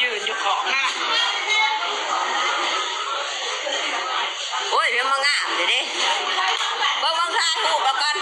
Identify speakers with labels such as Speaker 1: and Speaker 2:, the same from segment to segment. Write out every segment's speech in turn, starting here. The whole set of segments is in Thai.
Speaker 1: ยืนอยู่ของหน้า
Speaker 2: โอ้ยเรื่องมังามเดี๋ยวดิเบิ่งบางทางหูประกัน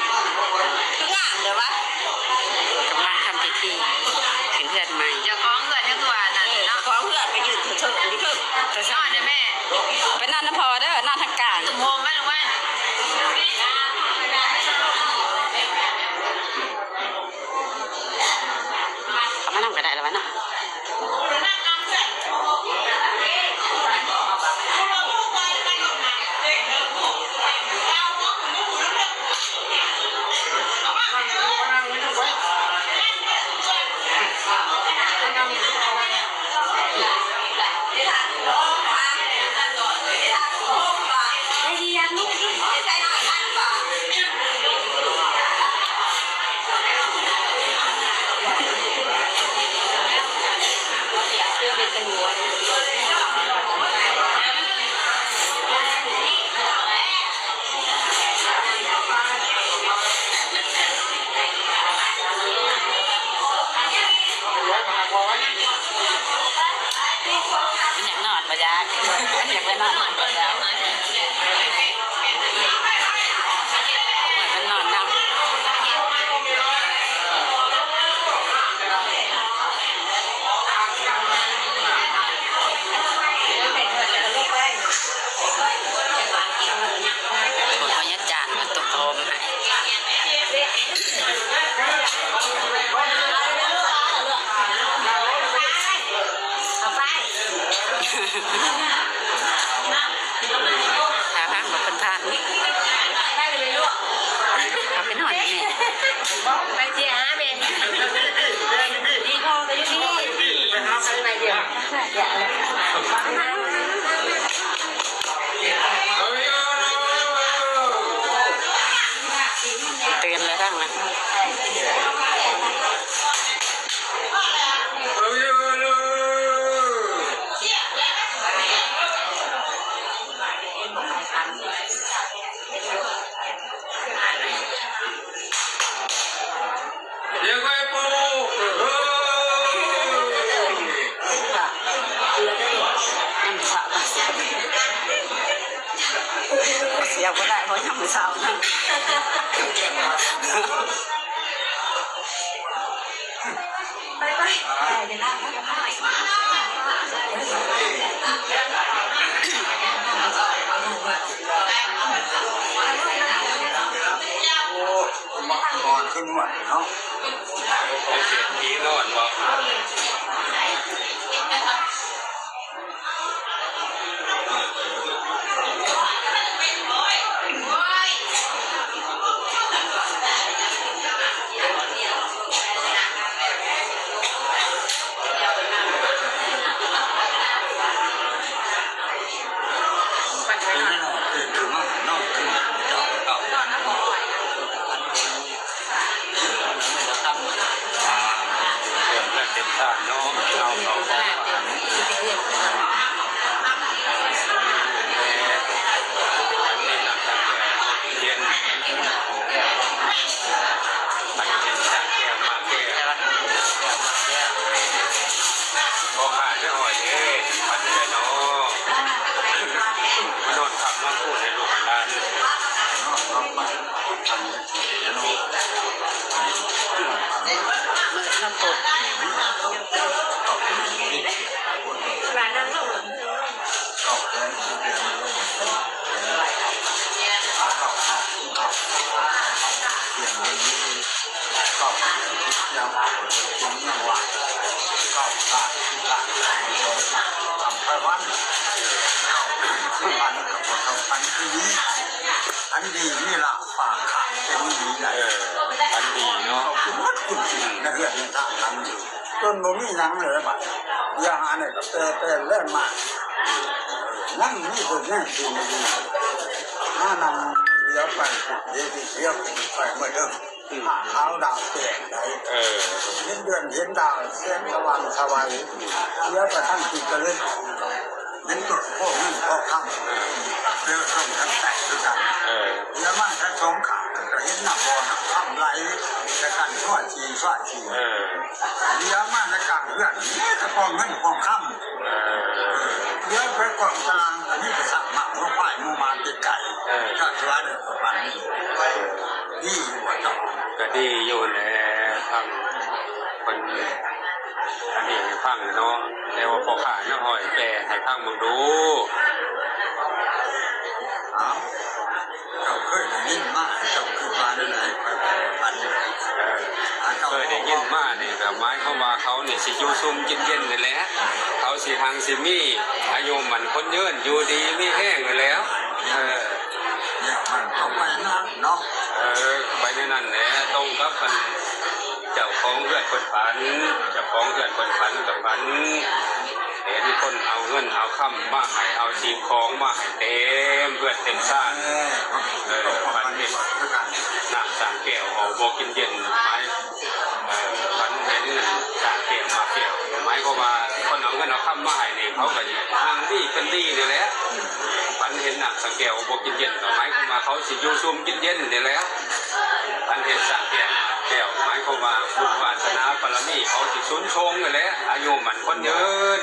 Speaker 2: อยา
Speaker 1: กน
Speaker 2: อนปะ
Speaker 1: จ๊ะอยากไปนอนปะจ๊ะ
Speaker 2: ไปไปเดี๋ยว
Speaker 1: นะ
Speaker 3: โอ้มานอนขึ้นใหม่เนาะเสียงผีนอนบ่
Speaker 4: น
Speaker 3: ชาติเนาะเอาเขาเข้ามานี่หนักจังเลยเย็นมันเป็นชาติแก้วมาแก้วมาแก้วพอขาดไม่ห่อยเด้ปันเลยเนาะนอนขับนอนพูดให้ลูกหลานนอนนอนมาทำเน ก็ยังจงยังหวานก็ขาดขาดทำไปวันวันกับคนทำพันคือนี้อันดีนี่ละปากขาดเป็นนี้ใหญ่อันดีเนาะคุณวัดคุณนักเรียนในทางนั้นจนบ่มีหนังเลยบัดยาหาเนี่ยก็เตะเตะเล่นมานั่งนี่คนนั่งกินดีถ้านำเลี้ยวไปเดี๋ยวที่เลี้ยวไปเมื่อเดิม ผ่าเท้าดาวเปลี่ยนได้เห็นเดือนเห็นดาวเส้นสว่างสวายเลี้ยวไปทั้งจิตกระลึกนั่นก็พวกนั้นพวกข้างเลี้ยวส่งทั้งแตกด้วยกันเลี้ยวมากทั้งสองขาเห็นหน้าบอลทำไรแต่กันโชช่วยชีช่วยชี
Speaker 5: เออ
Speaker 3: เลี้ยงมาในกลางเพื่อนกระปองเงินกองค่ำ
Speaker 5: เออ
Speaker 3: เลี้ยงไปกองกลางอันนี้ ก็ดีอ
Speaker 5: ยู่แหละฟังคนอันนี้ให้ฟังเนาะแต่ว่าพอขาดน้ำหอยแปรให้ฟังมึงดู
Speaker 3: เอาเจ้าเคยได้ยินมากเจ้าคือมาได้ไหนอัน
Speaker 5: เคยได้ยินมาเนี่ยกับไม้เข้ามาเขาเนี่ยสิยูซุ่มกินเย็นเลยแหละเขาสิทางสิมีอายุมันคนเยืนอยู่ดีไม่แห้งเลยแล้วเออ
Speaker 3: เนี่ยมันต้องไปนั่นเนาะ
Speaker 5: คนฝันจ้าของเพื่อนคนฝันกับฝันเห็นคนเอาเงินเอาคำมาให้เอาสิ่งของมาให้เต็มเพื่อนเต็มชาติ
Speaker 3: เออปันนี่ด้วยกัน
Speaker 5: น้ำสามแก้วเอาโบกินเย็นไม้เออฝันเห็นสามแก้วมาแก้วไม้ก็มาคนเอาเงินเอาคำมาให้เนี่ยเขาก็ทางดีเป็นดีนี่แหละฝันเห็นน้ำสามแก้วโบกินเย็นไม้ก็มาเขาสิอยู่ซุ่มกินเย็นนี่แหละอันเห็นสามแก้ว แก้วหมายความว่าบุญวาสนาปรมีเขาสิสุนชงกันแหละอายุมันคนยื
Speaker 3: น